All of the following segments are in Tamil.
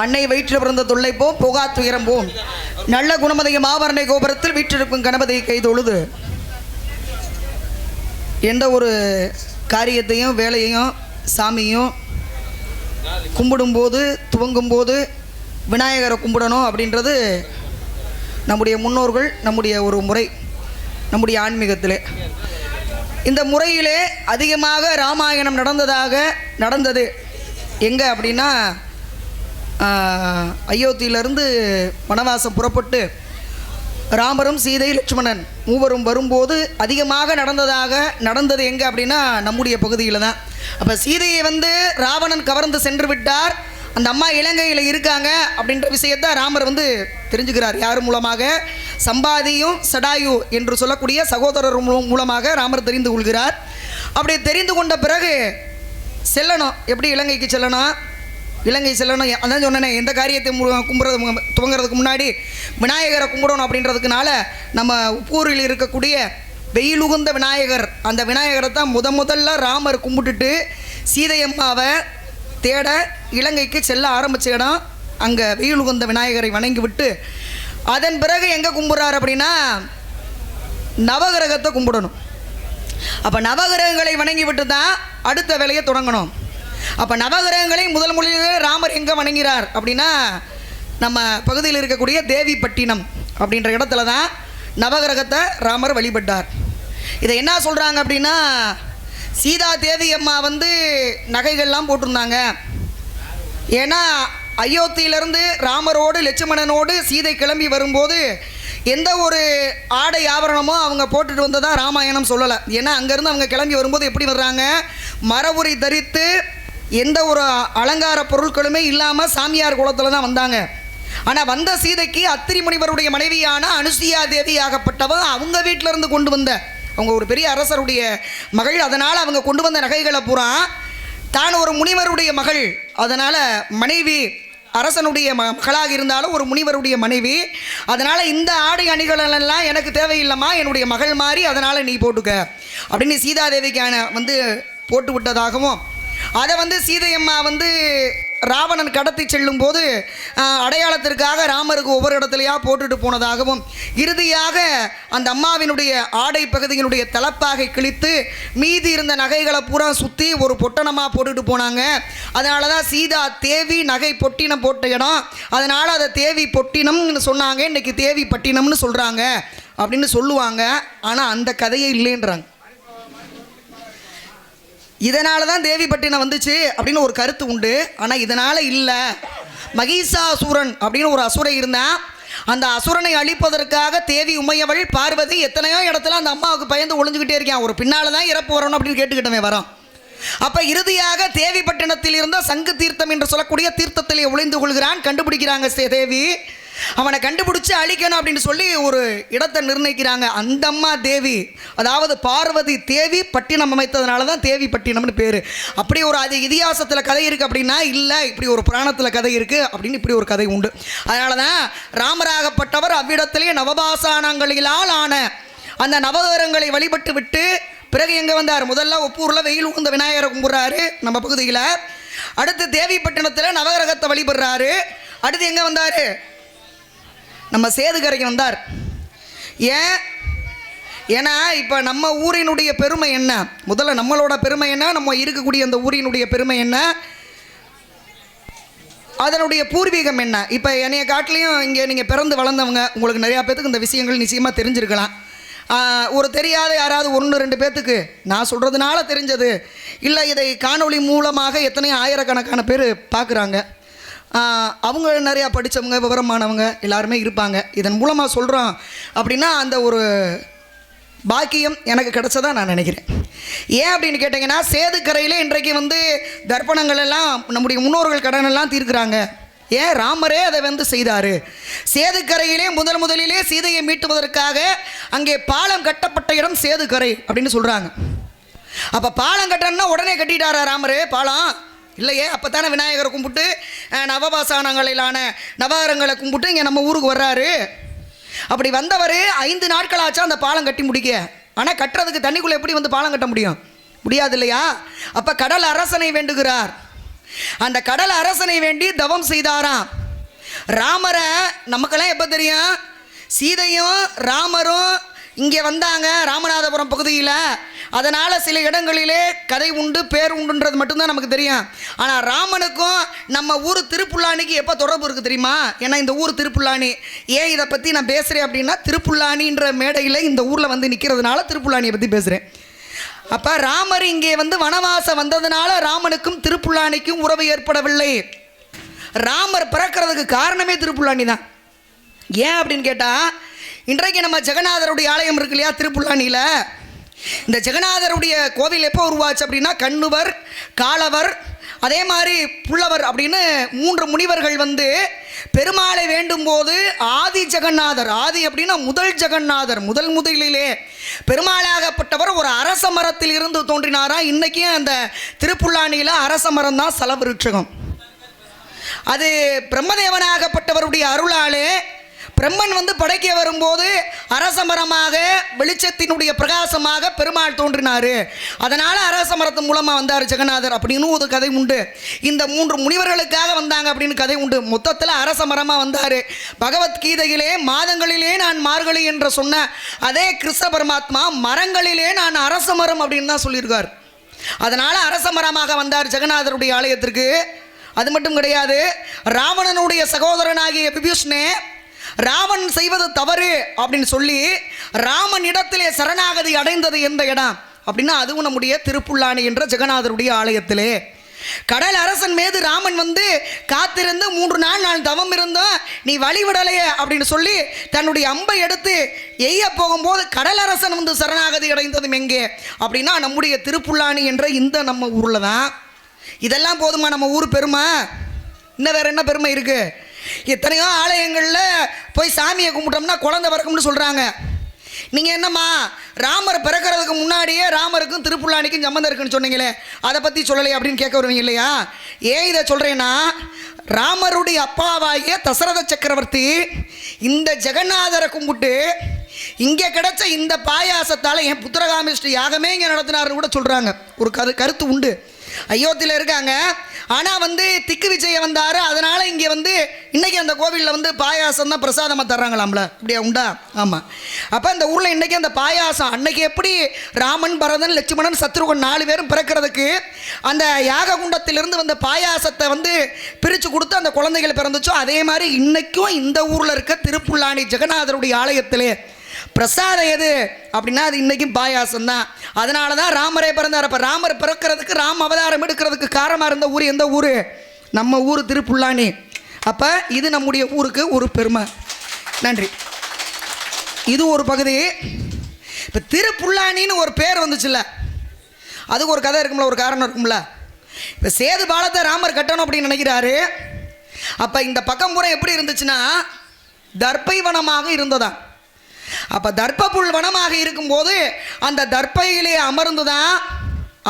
அன்னை வயிற்றில் பிறந்த தொல்லை போம் புகா துயரம் போம் நல்ல குணமதையும் ஆவரணை கோபுரத்தில் வீற்றிருக்கும் கணபதியை கைதொழுது எந்த ஒரு காரியத்தையும் வேலையையும் சாமியும் கும்பிடும்போது துவங்கும்போது விநாயகரை கும்பிடணும் அப்படின்றது நம்முடைய முன்னோர்கள் நம்முடைய ஒரு முறை நம்முடைய ஆன்மீகத்தில். இந்த முறையிலே அதிகமாக ராமாயணம் நடந்ததாக நடந்தது. எங்கே அப்படின்னா அயோத்தியிலிருந்து வனவாசம் புறப்பட்டு ராமரும் சீதை லட்சுமணன் மூவரும் வரும்போது அதிகமாக நடந்ததாக நடந்தது எங்கே அப்படின்னா நம்முடைய பகுதியில் தான். அப்போ சீதையை வந்து ராவணன் கவர்ந்து சென்று விட்டார். அந்த அம்மா இலங்கையில் இருக்காங்க அப்படின்ற விஷயத்தை ராமர் வந்து தெரிஞ்சுக்கிறார். யார் மூலமாக? சம்பாதியும் சடாயு என்று சொல்லக்கூடிய சகோதரர் மூலம் மூலமாக ராமர் தெரிந்து கொள்கிறார். அப்படி தெரிந்து கொண்ட பிறகு செல்லணும். எப்படி இலங்கைக்கு செல்லணும்? இலங்கை செல்லணும் அதான் சொன்னேனே எந்த காரியத்தை கும்பிட்றது துவங்குறதுக்கு முன்னாடி விநாயகரை கும்பிடணும் அப்படின்றதுக்குனால நம்ம உப்பூரில் இருக்கக்கூடிய வெயிலுகுந்த விநாயகர் அந்த விநாயகரை தான் முத முதல்ல ராமர் கும்பிட்டுட்டு சீதையம்மாவை தேட இலங்கைக்கு செல்ல ஆரம்பிச்ச இடம். அங்கே வெயிலுகுந்த விநாயகரை வணங்கி விட்டு அதன் பிறகு எங்கே கும்பிட்றாரு அப்படின்னா நவகிரகத்தை கும்பிடணும். அப்போ நவகிரகங்களை வணங்கி விட்டு தான் அடுத்த வேலையை தொடங்கணும். அப்போ நவகிரகங்களை முதல் முதலில் ராமர் எங்கே வணங்கிறார் அப்படின்னா நம்ம பகுதியில் இருக்கக்கூடிய தேவிப்பட்டினம் அப்படின்ற இடத்துல தான் நவகிரகத்தை ராமர் வழிபட்டார். இதை என்ன சொல்கிறாங்க அப்படின்னா சீதா தேவி அம்மா வந்து நகைகள்லாம் போட்டிருந்தாங்க. ஏன்னா அயோத்தியிலிருந்து ராமரோடு லட்சுமணனோடு சீதை கிளம்பி வரும்போது எந்த ஒரு ஆடை ஆபரணமோ அவங்க போட்டுட்டு வந்ததாக ராமாயணம் சொல்லலை. ஏன்னா அங்கேருந்து அவங்க கிளம்பி வரும்போது எப்படி வர்றாங்க? மரவுரி தரித்து எந்த ஒரு அலங்கார பொருட்களுமே இல்லாமல் சாமியார் குளத்தில் தான் வந்தாங்க. ஆனால் வந்த சீதைக்கு அத்திரி முனிவருடைய மனைவியான அனுசியா தேவி ஆகப்பட்டவ அவங்க வீட்டிலேருந்து கொண்டு வந்த. அவங்க ஒரு பெரிய அரசருடைய மகள். அதனால் அவங்க கொண்டு வந்த நகைகளை பூரா தான் ஒரு முனிவருடைய மகள். அதனால் மனைவி அரசனுடைய மகளாக இருந்தாலும் ஒரு முனிவருடைய மனைவி. அதனால் இந்த ஆடை அணிகளெல்லாம் எனக்கு தேவையில்லைம்மா என்னுடைய மகள் மாதிரி அதனால் நீ போட்டுக்க. அப்படின்னு சீதாதேவிக்கான வந்து போட்டு விட்டதாகவும் அதை வந்து சீதையம்மா வந்து ராவணன் கடத்தி செல்லும் போது அடையாளத்திற்காக ராமருக்கு ஒவ்வொரு இடத்துலையா போட்டுட்டு போனதாகவும் இறுதியாக அந்த அம்மாவினுடைய ஆடை பகுதியினுடைய தலப்பாகை கிழித்து மீதி இருந்த நகைகளை பூரா சுற்றி ஒரு பொட்டணமாக போட்டுட்டு போனாங்க. அதனால தான் சீதா தேவி நகை பொட்டினம் போட்ட இடம். அதனால் அதை தேவி பொட்டினம்னு சொன்னாங்க. இன்றைக்கி தேவி பட்டினம்னு சொல்கிறாங்க அப்படின்னு சொல்லுவாங்க. ஆனால் அந்த கதையே இல்லைன்றாங்க. இதனால தான் தேவிப்பட்டினம் வந்துச்சு அப்படின்னு ஒரு கருத்து உண்டு. ஆனால் இதனால் இல்லை. மகிஷாசுரன் அப்படின்னு ஒரு அசுரை இருந்தான். அந்த அசுரனை அழிப்பதற்காக தேவி உமையவள் பார்வதி எத்தனையோ இடத்துல அந்த அம்மாவுக்கு பயந்து ஒளிஞ்சுக்கிட்டே இருக்கேன். ஒரு பின்னால் தான் இறப்பு வரணும் அப்படின்னு கேட்டுக்கிட்டமே வரோம் அப்போ இறுதியாக தேவிப்பட்டினத்தில் இருந்த சங்கு தீர்த்தம் என்று சொல்லக்கூடிய தீர்த்தத்திலே ஒளிந்து கொள்கிறான். கண்டுபிடிக்கிறாங்க தேவி. அவனை கண்டுபிடிச்சு அழிக்கணும் அப்படின்னு சொல்லி ஒரு இடத்தை நிர்ணயிக்கிறாங்க அந்த அம்மா தேவி. அதாவது பார்வதி தேவி பட்டினம் அமைத்ததுனால தான் தேவி பட்டினம்னு பேர். அப்படி ஒரு அது இதிகாசத்தில் கதை இருக்குது அப்படின்னா இல்லை இப்படி ஒரு புராணத்தில் கதை இருக்குது அப்படின்னு இப்படி ஒரு கதை உண்டு. அதனால தான் ராமராகப்பட்டவர் அவ்விடத்திலே நவபாசானங்களிலால் ஆன அந்த நவகரங்களை வழிபட்டு விட்டு பிறகு எங்கே வந்தார்? முதல்ல ஒப்பூரில் வெயில் உகுந்த விநாயகரை கும்பிட்றாரு நம்ம பகுதியில். அடுத்து தேவிப்பட்டினத்தில் நவகிரகத்தை வழிபடுறாரு. அடுத்து எங்கே வந்தார்? நம்ம சேதுக்கரைக்கு வந்தார். ஏன்? ஏன்னா இப்போ நம்ம ஊரினுடைய பெருமை என்ன? முதல்ல நம்மளோட பெருமை என்ன? நம்ம இருக்கக்கூடிய அந்த ஊரினுடைய பெருமை என்ன? அதனுடைய பூர்வீகம் என்ன? இப்போ என்னைய காட்டிலையும் இங்கே நீங்கள் பிறந்து வளர்ந்தவங்க உங்களுக்கு நிறையா பேத்துக்கு இந்த விஷயங்கள் நிச்சயமாக தெரிஞ்சிருக்கலாம். ஒரு தெரியாத யாராவது ஒன்று ரெண்டு பேர்த்துக்கு நான் சொல்கிறதுனால தெரிஞ்சது. இல்லை இதை காணொளி மூலமாக எத்தனையோ ஆயிரக்கணக்கான பேர் பார்க்குறாங்க அவங்க நிறையா படித்தவங்க விவரமானவங்க எல்லாருமே இருப்பாங்க. இதன் மூலமாக சொல்கிறோம் அப்படின்னா அந்த ஒரு பாக்கியம் எனக்கு கிடச்சதா நான் நினைக்கிறேன். ஏன் அப்படின்னு கேட்டிங்கன்னா சேதுக்கரையில் இன்றைக்கு வந்து தர்ப்பணங்கள் எல்லாம் நம்முடைய முன்னோர்கள் கடனெல்லாம் தீர்க்குறாங்க தீர்க்கிறாங்க. ஏன்? ராமரே அதை வந்து செய்தார். சேதுக்கரையிலே முதல் முதலிலே சீதையை மீட்டுவதற்காக அங்கே பாலம் கட்டப்பட்ட இடம் சேதுக்கரை அப்படின்னு சொல்கிறாங்க அப்போ பாலம் கட்டணும்னா உடனே கட்டிட்டாரா ராமரே? பாலம். இல்லையே? அப்போ தானே விநாயகரை கும்பிட்டு நவபாசானங்களிலான நவகரங்களை கும்பிட்டு இங்கே நம்ம ஊருக்கு வர்றாரு. அப்படி வந்தவர் ஐந்து நாட்கள் ஆச்சா அந்த பாலம் கட்டி முடிக்க. ஆனால் கட்டுறதுக்கு தண்ணிக்குள்ளே எப்படி வந்து பாலம் கட்ட முடியும்? முடியாது இல்லையா அப்போ கடல் அரசனை வேண்டுகிறார். அந்த கடல் அரசனை வேண்டி தவம் செய்தாராம். ராமரை நமக்கெல்லாம் எப்போ தெரியும்? சீதையும் ராமரும் இங்கே வந்தாங்க ராமநாதபுரம் பகுதியில். அதனால் சில இடங்களிலே கதை உண்டு பேர் உண்டுன்றது மட்டும்தான் நமக்கு தெரியும். ஆனால் ராமனுக்கும் நம்ம ஊர் திருப்புல்லானிக்கு எப்போ தொடர்பு இருக்குது தெரியுமா? ஏன்னா இந்த ஊர் திருப்புல்லானி ஏன் இதை பற்றி நான் பேசுகிறேன் அப்படின்னா திருப்புல்லானின்ற மேடையில் இந்த ஊரில் வந்து நிற்கிறதுனால திருப்புல்லானியை பற்றி பேசுகிறேன். அப்போ ராமர் இங்கே வந்து வனவாசம் வந்ததுனால ராமனுக்கும் திருப்புல்லானிக்கும் உறவு ஏற்படவில்லை. ராமர் பிறக்கிறதுக்கு காரணமே திருப்புல்லானி தான். ஏன் அப்படின்னு கேட்டால் இன்றைக்கு நம்ம ஜெகநாதருடைய ஆலயம் இருக்கு இல்லையா திருப்புல்லானியில் இந்த ஜெகநாதருடைய கோவில் எப்போ உருவாச்சு அப்படின்னா கண்ணுவர் காலவர் அதே மாதிரி புள்ளவர் அப்படின்னு மூன்று முனிவர்கள் வந்து பெருமாளை வேண்டும் போது ஆதி ஜெகநாதர் ஆதி அப்படின்னா முதல் ஜெகநாதர் முதல் முதலிலே பெருமாளாகப்பட்டவர் ஒரு அரச மரத்தில் இருந்து தோன்றினாரா? இன்றைக்கும் அந்த திருப்புல்லானியில் அரச மரம் தான் சலவிருட்சகம் அது பிரம்மதேவனாகப்பட்டவருடைய அருளாலே பிரம்மன் வந்து படைக்க வரும்போது அரசமரமாக வெளிச்சத்தினுடைய பிரகாசமாக பெருமாள் தோன்றினார். அதனால் அரசமரத்து மூலமாக வந்தார் ஜெகநாதர் அப்படின்னு ஒரு கதை உண்டு. இந்த மூன்று முனிவர்களுக்காக வந்தாங்க அப்படின்னு கதை உண்டு. மொத்தத்தில் அரசமரமாக வந்தார். பகவத்கீதையிலே மாதங்களிலே நான் மார்கழி என்று சொன்ன அதே கிருஷ்ண பரமாத்மா மரங்களிலே நான் அரச மரம் அப்படின்னு தான் சொல்லியிருக்கார். அதனால் அரச மரமாக வந்தார் ஜெகநாதருடைய ஆலயத்திற்கு. அது மட்டும் கிடையாது ராவணனுடைய சகோதரனாகிய விபீஷ்ணே ராவன் செய்வது தவறு அப்படின்னு சொல்லி ராமன் இடத்திலே சரணாகதி அடைந்தது எந்த இடம்? அப்படின்னா அதுவும் நம்முடைய திருப்புல்லானி என்ற ஜெகநாதருடைய ஆலயத்திலே. கடல் அரசன் மீது ராமன் வந்து காத்திருந்து மூன்று நாள் நான் தவம் இருந்தோம் நீ வழிவிடலையே அப்படின்னு சொல்லி தன்னுடைய அம்பை எடுத்து எய்ய போகும்போது கடல் அரசன் வந்து சரணாகதி அடைந்ததும் எங்கே? அப்படின்னா நம்முடைய திருப்புல்லானி என்ற இந்த நம்ம ஊரில் தான். இதெல்லாம் போதுமா நம்ம ஊர் பெருமை? இன்னும் வேற என்ன பெருமை இருக்குது எத்தனையோ ஆலயங்களில் போய் சாமியை கும்பிட்டோம்னா குழந்தை பிறக்கும்னு சொல்கிறாங்க நீங்கள் என்னம்மா ராமர் பிறக்கிறதுக்கு முன்னாடியே ராமருக்கும் திருப்புல்லானிக்கும் சம்மந்தம் இருக்குன்னு சொன்னீங்களே அதை பற்றி சொல்லலையே அப்படின்னு கேட்க வருவீங்க இல்லையா? ஏன் இதை சொல்கிறேன்னா ராமருடைய அப்பாவாகிய தசரத சக்கரவர்த்தி இந்த ஜெகநாதரை கும்பிட்டு இங்கே கிடைச்ச இந்த பாயாசத்தால் என் புத்திரகாமிஷ்டி யாகமே இங்கே நடத்தினாருன்னு கூட சொல்கிறாங்க ஒரு கரு கருத்து உண்டு. அயோத்தியில் இருக்காங்க. ஆனால் வந்து திக்கு விஜயம் வந்தார். அதனால் இங்கே வந்து இன்றைக்கி அந்த கோவிலில் வந்து பாயாசம் தான் பிரசாதமாக தர்றாங்களாம்ல. இப்படியா உண்டா? ஆமாம் அப்போ இந்த ஊரில் இன்றைக்கி அந்த பாயாசம் அன்னைக்கு எப்படி ராமன் பரதன் லட்சுமணன் சத்ருகன் நாலு பேரும் பிறக்கிறதுக்கு அந்த யாக குண்டத்திலிருந்து வந்த பாயாசத்தை வந்து பிரித்து கொடுத்து அந்த குழந்தைகள் பிறந்துச்சோ அதே மாதிரி இன்றைக்கும் இந்த ஊரில் இருக்க திருப்புல்லாணி ஜெகநாதருடைய ஆலயத்திலே பிரசாதம் எது? அப்படின்னா அது இன்னைக்கும் பாயாசம் தான் அதனால தான் ராமரே பிறந்தார். அப்போ ராமர் பிறக்கிறதுக்கு ராம் அவதாரம் எடுக்கிறதுக்கு காரணமாக இருந்த ஊர் எந்த ஊர்? நம்ம ஊர் திருப்புல்லானி அப்போ இது நம்முடைய ஊருக்கு ஒரு பெருமை. நன்றி. இது ஒரு பகுதி. இப்போ திருப்புல்லானின்னு ஒரு பேர் வந்துச்சுல்ல. அதுக்கு ஒரு கதை இருக்கும்ல ஒரு காரணம் இருக்கும்ல. இப்போ சேது பாலத்தை ராமர் கட்டணும் அப்படின்னு நினைக்கிறாரு. அப்போ இந்த பக்கம் பூரா எப்படி இருந்துச்சுன்னா தர்ப்பைவனமாக இருந்ததான் அப்போ தர்ப்பப்புல் வனமாக இருக்கும்போது அந்த தர்ப்பையிலே அமர்ந்து தான்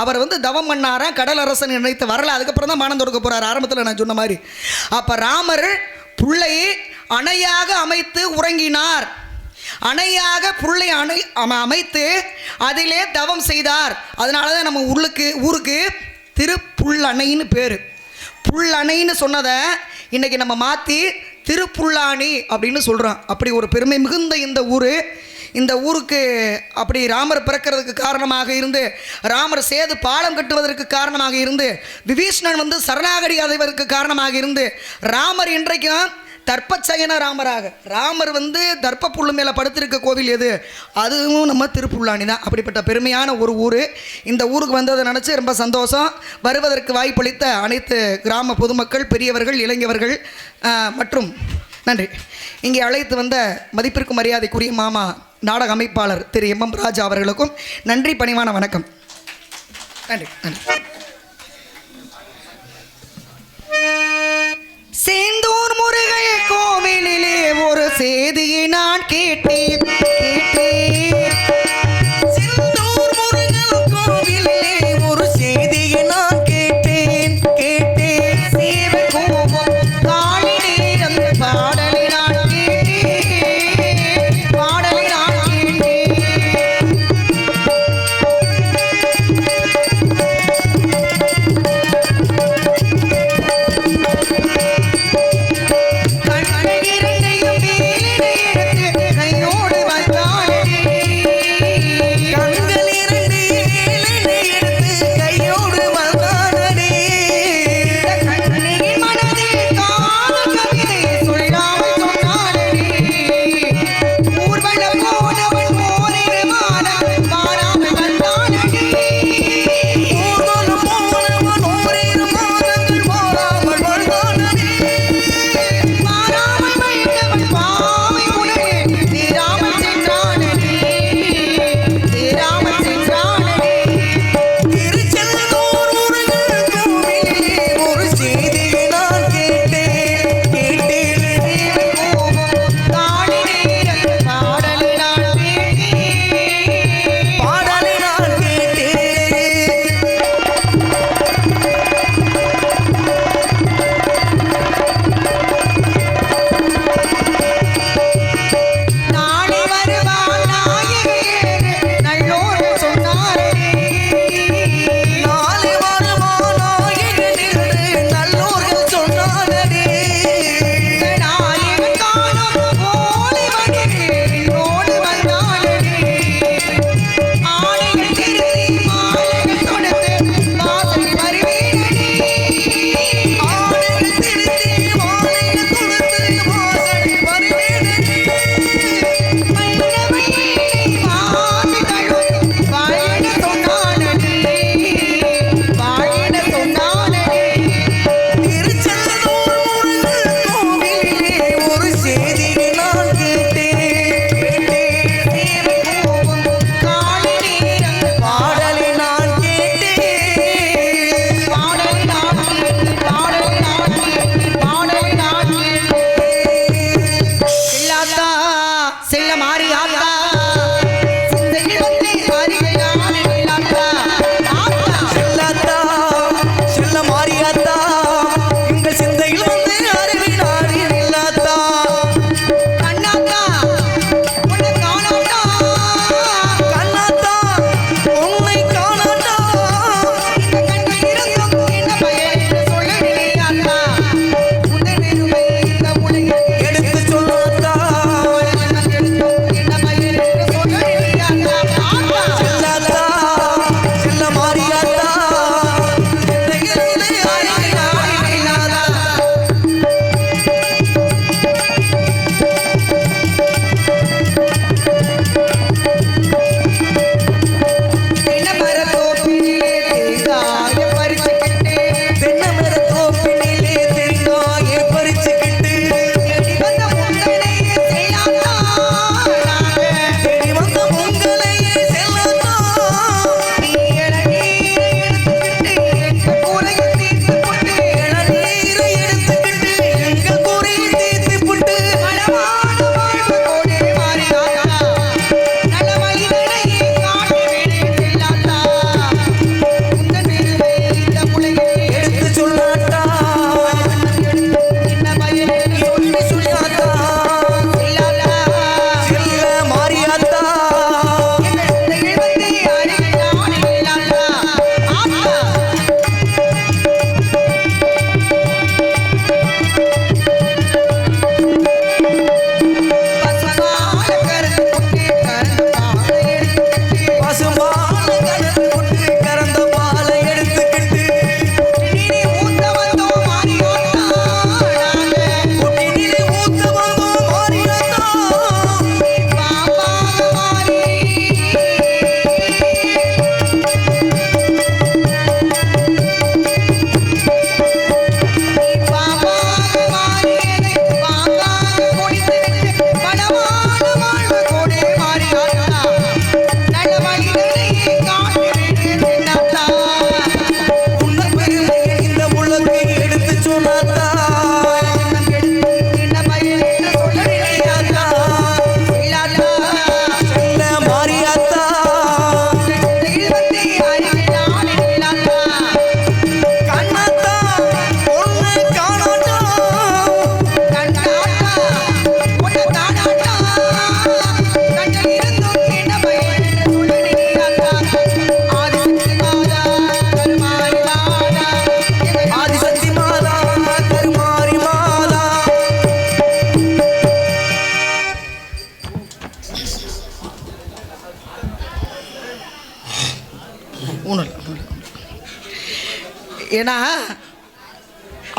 அவர் வந்து தவம் பண்ணாராம் கடல் அரசன் நினைத்து வரல. அதுக்கப்புறம் தான் மனம் தொடுக்க போகிறார் ஆரம்பத்தில் நான் சொன்ன மாதிரி. அப்போ ராமர் புள்ளை அணையாக அமைத்து உறங்கினார். அணையாக புள்ளை அணை அமைத்து அதிலே தவம் செய்தார். அதனால தான் நம்ம உள்ளுக்கு ஊருக்கு திருப்புள்ளணைன்னு பேர். புள்ளணைன்னு சொன்னதை இன்றைக்கி நம்ம மாற்றி திருப்புல்லானி அப்படின்னு சொல்கிறோம் அப்படி ஒரு பெருமை மிகுந்த இந்த ஊர் இந்த ஊருக்கு அப்படி ராமர் பிறக்கிறதுக்கு காரணமாக இருந்து ராமர் சேது பாலம் கட்டுவதற்கு காரணமாக இருந்து விபீஷ்ணன் வந்து சரணாகடி அடைவதற்கு காரணமாக இருந்து ராமர் இன்றைக்கும் தர்ப்பச்சயன ராமராக. ராமர் வந்து தர்ப்ப புல்லு மேலே படுத்திருக்க கோவில் எது? அதுவும் நம்ம திருப்புல்லானி தான். அப்படிப்பட்ட பெருமையான ஒரு ஊர். இந்த ஊருக்கு வந்ததை நினச்சி ரொம்ப சந்தோஷம். வருவதற்கு வாய்ப்பளித்த அனைத்து கிராம பொதுமக்கள் பெரியவர்கள் இளைஞர்கள் மற்றும் நன்றி. இங்கே அழைத்து வந்த மதிப்பிற்கு மரியாதைக்குரிய மாமா நாடக அமைப்பாளர் திரு எம். எம். ராஜா அவர்களுக்கும் நன்றி பணிவான வணக்கம். நன்றி நன்றி. கோவிலிலே ஒரு செய்தியை நான் கேட்டேன்.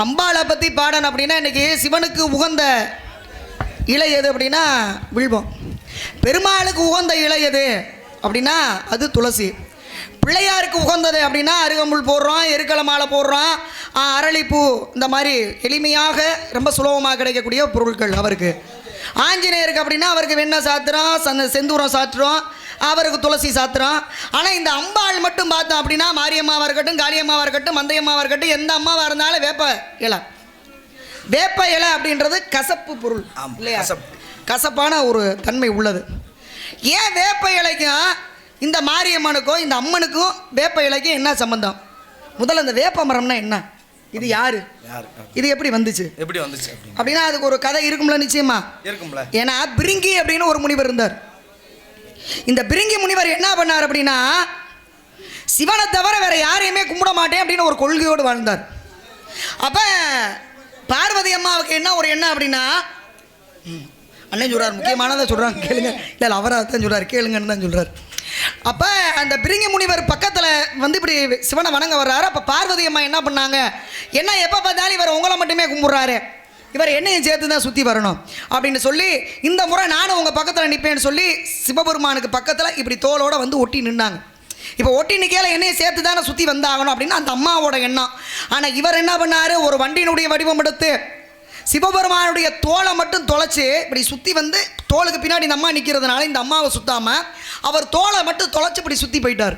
அம்பாளை பற்றி பாடன் அப்படின்னா இன்னைக்கு சிவனுக்கு உகந்த இலை எது அப்படின்னா வில்வம். பெருமாளுக்கு உகந்த இலை எது அப்படின்னா அது துளசி. பிள்ளையாருக்கு உகந்தது அப்படின்னா அருகம்புல் போடுறோம் எருக்கலை மாலை போடுறோம் அரளிப்பூ இந்த மாதிரி எளிமையாக ரொம்ப சுலபமாக கிடைக்கக்கூடிய பொருட்கள் அவருக்கு. ஆஞ்சநேயருக்கு அப்படின்னா அவருக்கு வெண்ணெய் சாத்துறோம் சந்த செந்தூரம் சாத்துறோம் அவருக்கு துளசி சாத்துறோம். ஆனால் இந்த அம்பாள் மட்டும் பார்த்தோம் அப்படின்னா மாரியம்மாவாக இருக்கட்டும் காளியம்மாவாக இருக்கட்டும் மந்தையம்மாவாக இருக்கட்டும் எந்த அம்மாவாக இருந்தாலும் வேப்ப இலை. வேப்ப இலை அப்படின்றது கசப்பு பொருள் இல்லையா? கசப்பு. கசப்பான ஒரு தன்மை உள்ளது. ஏன் வேப்ப இலைக்கும் இந்த மாரியம்மனுக்கும் இந்த அம்மனுக்கும் வேப்ப இலைக்கும் என்ன சம்பந்தம்? முதல்ல இந்த வேப்ப மரம்னா என்ன? இது யாரு? இது எப்படி வந்துச்சு? எப்படி வந்துச்சு அப்படின்னு? அதுக்கு ஒரு கதை இருக்கும்ல நிச்சயமா? இருக்கும்ல. ஏன்னா பிரிங்கி அப்படின்னு ஒரு முனிவர் இருந்தார். இந்த பிரிங்கி முனிவர் என்ன பண்ணார் அப்படின்னா சிவனை தவிர வேற யாரையுமே கும்பிட மாட்டேன் அப்படின்னு ஒரு கொள்கையோடு வாழ்ந்தார். அப்ப பார்வதி அம்மாவுக்கு என்ன ஒரு எண்ணம் அப்படின்னா அண்ணன் சொல்றார் முக்கியமானதை சொல்றாங்க கேளுங்க. இல்லை இல்லை அவராக தான் சொல்றாரு கேளுங்கன்னு தான் சொல்றாரு. அப்போ அந்த பிரிங்கி முனிவர் பக்கத்தில் வந்து இப்படி சிவனை வணங்க வர்றாரு. அப்போ பார்வதி அம்மா என்ன பண்ணாங்க? என்ன எப்போ பார்த்தாலும் இவர் உங்களை மட்டுமே கும்பிட்றாரு. இவர் என்னையும் சேர்த்து தான் சுற்றி வரணும். அப்படின்னு சொல்லி இந்த முறை நானும் உங்கள் பக்கத்தில் நிற்பேன்னு சொல்லி சிவபெருமானுக்கு பக்கத்தில் இப்படி தோலோடு வந்து ஒட்டி நின்னாங்க. இப்போ ஒட்டி நிற்கையில் என்னையும் சேர்த்து தானே சுற்றி வந்தாகணும் அப்படின்னு அந்த அம்மாவோட எண்ணம். ஆனால் இவர் என்ன பண்ணாரு? ஒரு வண்டியினுடைய வடிவம் எடுத்து சிவபெருமானுடைய தோலை மட்டும் தொலைச்சு இப்படி சுற்றி வந்து தோலுக்கு பின்னாடி இந்த அம்மா நிற்கிறதுனால இந்த அம்மாவை சுத்தாமல் அவர் தோலை மட்டும் தொலைச்சு இப்படி சுற்றி போயிட்டார்.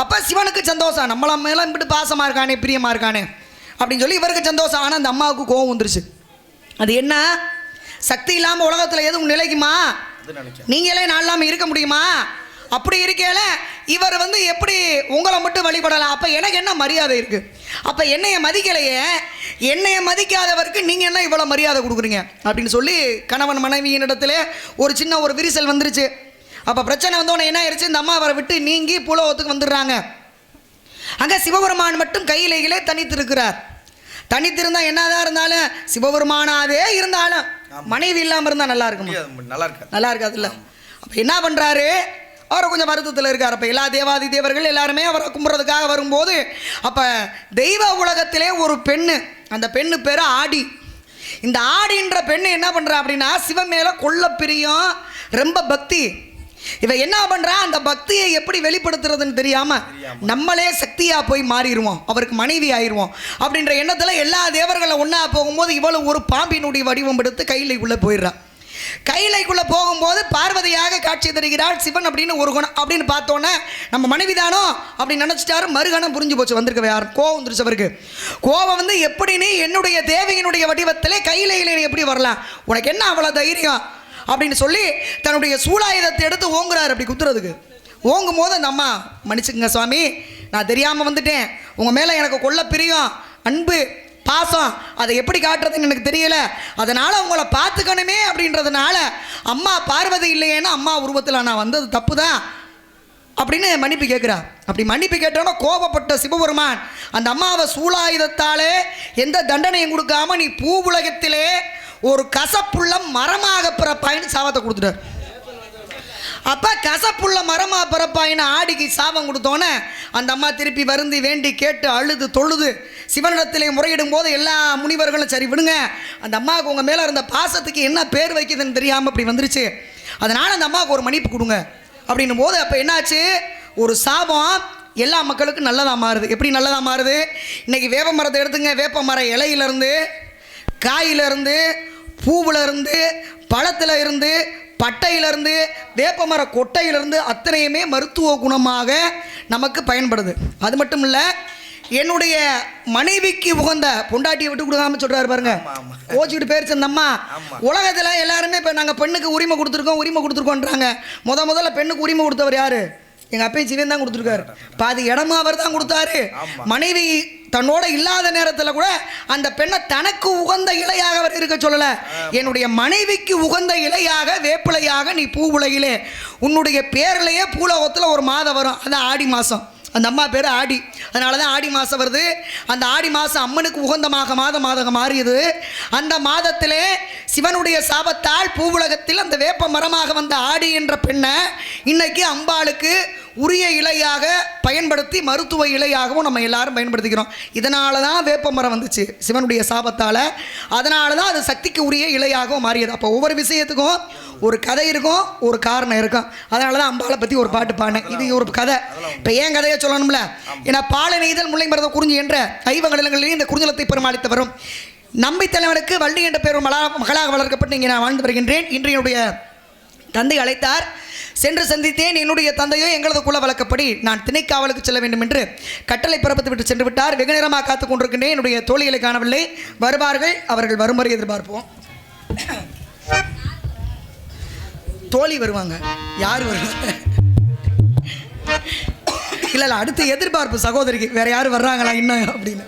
அப்போ சிவனுக்கு சந்தோஷம் நம்மள மேலே இப்படி பாசமாக இருக்கானே பிரியமாக இருக்கானே அப்படின்னு சொல்லி இவருக்கு சந்தோஷம். ஆனால் அந்த அம்மாவுக்கு கோவம் வந்துருச்சு. அது என்ன? சக்தி இல்லாமல் உலகத்தில் எதுவும் நிலைக்குமா? நீங்களே நான் இல்லாமல் இருக்க முடியுமா? அப்படி இருக்கையில இவர் வந்து எப்படி உங்களை மட்டும் வழிபடலாம்? அப்போ எனக்கு என்ன மரியாதை இருக்குது அப்போ என்னைய மதிக்கலையே. என்னைய மதிக்காதவருக்கு நீங்கள் என்ன இவ்வளோ மரியாதை கொடுக்குறீங்க? அப்படின்னு சொல்லி கணவன் மனைவியினிடத்துல ஒரு சின்ன ஒரு விரிசல் வந்துருச்சு. அப்போ பிரச்சனை வந்தோடனே என்ன ஆயிடுச்சு இந்த அம்மா அவரை விட்டு நீங்கி புலவத்துக்கு வந்துடுறாங்க. அங்கே சிவபெருமான் மட்டும் கையிலேயே தனித்திருக்கிறார். தனித்திருந்தா என்னதான் இருந்தாலும் சிவபெருமானாவே இருந்தாலும் மனைவி இல்லாமல் இருந்தால் நல்லா இருக்குமா? நல்லா இருக்காது. நல்லா இருக்காதுல்ல? அப்போ என்ன பண்ணுறாரு அவர் கொஞ்சம் வருத்தத்தில் இருக்கார். அப்போ எல்லா தேவாதி தேவர்கள் எல்லாருமே அவரை கும்பிட்றதுக்காக வரும்போது அப்போ தெய்வ உலகத்திலே ஒரு பெண்ணு அந்த பெண்ணு பேர் ஆடி. இந்த ஆடின்ற பெண்ணு என்ன பண்ணுறா அப்படின்னா சிவன் மேலே கொள்ள பிரியம். ரொம்ப பக்தி. இவ என்ன பண்ணுறா அந்த பக்தியை எப்படி வெளிப்படுத்துறதுன்னு தெரியாம நம்மளே சக்தியா போய் மாறிடுவோம். அவருக்கு மனைவி ஆயிடுவோம். அப்படின்ற எண்ணத்தில் எல்லா தேவர்களும் ஒன்றா போகும்போது இவளும் ஒரு பாம்பினுடைய வடிவம் எடுத்து கையிலைக்குள்ளே போயிடுறா. கைலைக்குள்ளே போகும்போது பார்வதியாக காட்சி தருகிறாள் சிவன் அப்படின்னு ஒரு குணம். அப்படின்னு பார்த்தோன்னே நம்ம மனைவி தானோ அப்படின்னு நினச்சிட்டாரு. மறுகணம் புரிஞ்சு போச்சு. வந்திருக்க யார்? கோவம் வந்துருச்சு அவருக்கு. கோவம் வந்து எப்படின்னு என்னுடைய தேவையினுடைய வடிவத்திலே கைலையில் நீ எப்படி வரலாம்? உனக்கு என்ன அவ்வளோ தைரியம்? அப்படின்னு சொல்லி தன்னுடைய சூலாயுதத்தை எடுத்து ஓங்குறாரு. அப்படி குத்துறதுக்கு. ஓங்கும் போது அந்த அம்மா மன்னிச்சுக்குங்க சுவாமி. நான் தெரியாமல் வந்துட்டேன். உங்கள் மேலே எனக்கு கொள்ள பிரியம். அன்பு. பாசம். அதை எப்படி காட்டுறதுன்னு எனக்கு தெரியல. அதனால் உங்களை பார்த்துக்கணுமே அப்படின்றதுனால அம்மா பார்வதி இல்லையேன்னா அம்மா உருவத்தில் நான் வந்தது தப்பு தான் அப்படின்னு மன்னிப்பு கேட்குறா அப்படி மன்னிப்பு கேட்டோன்னா கோபப்பட்ட சிவபெருமான் அந்த அம்மாவை சூலாயுதத்தாலே எந்த தண்டனையும் கொடுக்காம நீ பூ உலகத்திலே ஒரு கசப்புள்ள மரமாக பிறப்பாயின்னு சாபத்தை கொடுத்துட்டார். அப்போ கசப்புள்ள மரமா பிறப்பாயின்னு ஆடிக்கு சாபம் கொடுத்தோன்னே அந்த அம்மா திருப்பி வருந்தி வேண்டி கேட்டு அழுது தொழுது சிவனிடத்திலே முறையிடும் போது எல்லா முனிவர்களும் சரி விடுங்க. அந்த அம்மாவுக்கு உங்கள் மேலே இருந்த பாசத்துக்கு என்ன பேர் வைக்குதுன்னு தெரியாமல் அப்படி வந்துருச்சு. அதனால் அந்த அம்மாவுக்கு ஒரு மன்னிப்பு கொடுங்க. அப்படின்னும் போது அப்போ என்னாச்சு? ஒரு சாபம் எல்லா மக்களுக்கும் நல்லதாக மாறுது. எப்படி நல்லதாக மாறுது? இன்றைக்கி வேப்ப மரத்தை எடுத்துங்க. வேப்ப மர இலையிலேருந்து காயிலிருந்து பூவில் இருந்து பழத்தில் இருந்து பட்டையிலிருந்து வேப்பமர கொட்டையிலிருந்து அத்தனையுமே மருத்துவ குணமாக நமக்கு பயன்படுது. அது மட்டும் இல்லை என்னுடைய மனைவிக்கு உகந்த பொண்டாட்டியை விட்டு கொடுக்காம சொல்றாரு பாருங்க. கோச்சிக்கிட்டு பேர் அம்மா உலகத்தில் எல்லாருமே இப்போ நாங்கள் பெண்ணுக்கு உரிமை கொடுத்துருக்கோம் உரிமை கொடுத்துருக்கோன்றாங்க. முத முதல்ல பெண்ணுக்கு உரிமை கொடுத்தவர் யாரு? எங்கள் அப்பையும் சிவன் தான் கொடுத்துருக்காரு. பாதி இடமா அவர் தான் கொடுத்தாரு. மனைவி தன்னோட இல்லாத நேரத்தில் கூட அந்த பெண்ணை தனக்கு உகந்த இலையாக அவர் இருக்க சொல்லலை. என்னுடைய மனைவிக்கு உகந்த இலையாக வேப்பிலையாக நீ பூ உலகிலே. உன்னுடைய பேர்லையே பூலோகத்தில் ஒரு மாதம் வரும். அது ஆடி மாதம் அந்த அம்மா பேர் ஆடி. அதனால தான் ஆடி மாதம் வருது. அந்த ஆடி மாதம் அம்மனுக்கு உகந்தமாக மாதம் மாதம் மாறியது. அந்த மாதத்திலே சிவனுடைய சாபத்தால் பூவுலகத்தில் அந்த வேப்ப மரமாக வந்த ஆடி என்ற பெண்ணை இன்னைக்கு அம்பாளுக்கு உரிய இலையாக பயன்படுத்தி மருத்துவ இலையாகவும் நம்ம எல்லாரும் பயன்படுத்திக்கிறோம். இதனால தான் வேப்ப மரம் வந்துச்சு சிவனுடைய சாபத்தால். அதனால தான் அது சக்திக்கு உரிய இலையாகவும் மாறியது. அப்போ ஒவ்வொரு விஷயத்துக்கும் ஒரு கதை இருக்கும் ஒரு காரணம் இருக்கும். அதனால தான் அம்பாளை பற்றி ஒரு பாட்டு பாடினேன். இது ஒரு கதை. இப்போ ஏன் கதையை சொல்லணும்ல? ஏன்னா பாலை நெய்தல் முல்லை மரத குறிஞ்சி என்ற ஐவங்களிலும் இந்த குறிஞ்சலத்தை பெருமாளித்து வரும். நம்பி தலைவனுக்கு வள்ளி என்ற பெயர் மலா மகளாக வளர்க்கப்பட்டு இங்கே நான் வாழ்ந்து வருகின்றேன். இன்றைய தந்தை அழைத்தார். சென்று சந்தித்தேன் என்னுடைய தந்தையோ எங்களது குல வழக்கப்படி நான் திணைக்காவலுக்கு செல்ல வேண்டும் என்று கட்டளை பிறப்பத்து விட்டு சென்று விட்டார். வெகு நேரமாக காத்துக் கொண்டிருக்கின்றேன். என்னுடைய தோழிகளை காணவில்லை. வருவார்கள் அவர்கள் வருமாறு எதிர்பார்ப்போம். தோழி வருவாங்க. யார் வருவாங்க? இல்லை இல்லை அடுத்து எதிர்பார்ப்பு சகோதரிக்கு. வேற யாரும் வர்றாங்களா இன்னும் அப்படின்னு.